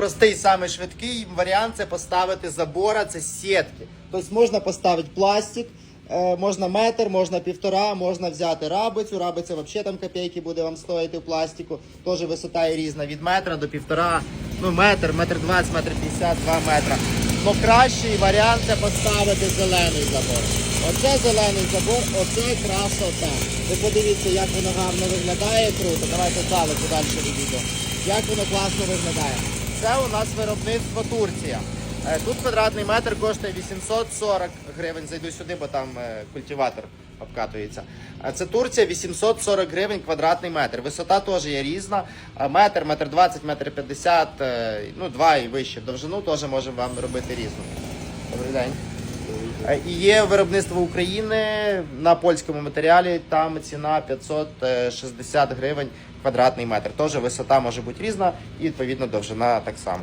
простий, самий швидкий варіант це поставити забора, це сітки. Тобто можна поставити пластик, е, можна метр, можна півтора, можна взяти рабицю. Рабиця взагалі там копійки буде вам стоїти в пластику. Теж висота є різна від метра до півтора, ну метр, метр двадцять, метр п'ятдесят, два метра. Ну кращий варіант це поставити зелений забор. Оце зелений забор, оце красота. Ви подивіться, як воно гарно виглядає круто. Давайте далі відійдемо. Як воно класно виглядає. Це у нас виробництво Турція. Е, Тут квадратний метр коштує 840 гривень. Зайду сюди, бо там е, культиватор обкатується. А Це Турція 840 гривень квадратний метр. Висота теж є різна. Метр, метр 20, метр 50, е, ну два і вище. Довжину теж можемо вам робити різну. Добрий день. Е, І є виробництво України на польському матеріалі. Там ціна 560 гривень квадратний метр. Тож висота може бути різна і відповідно довжина так само.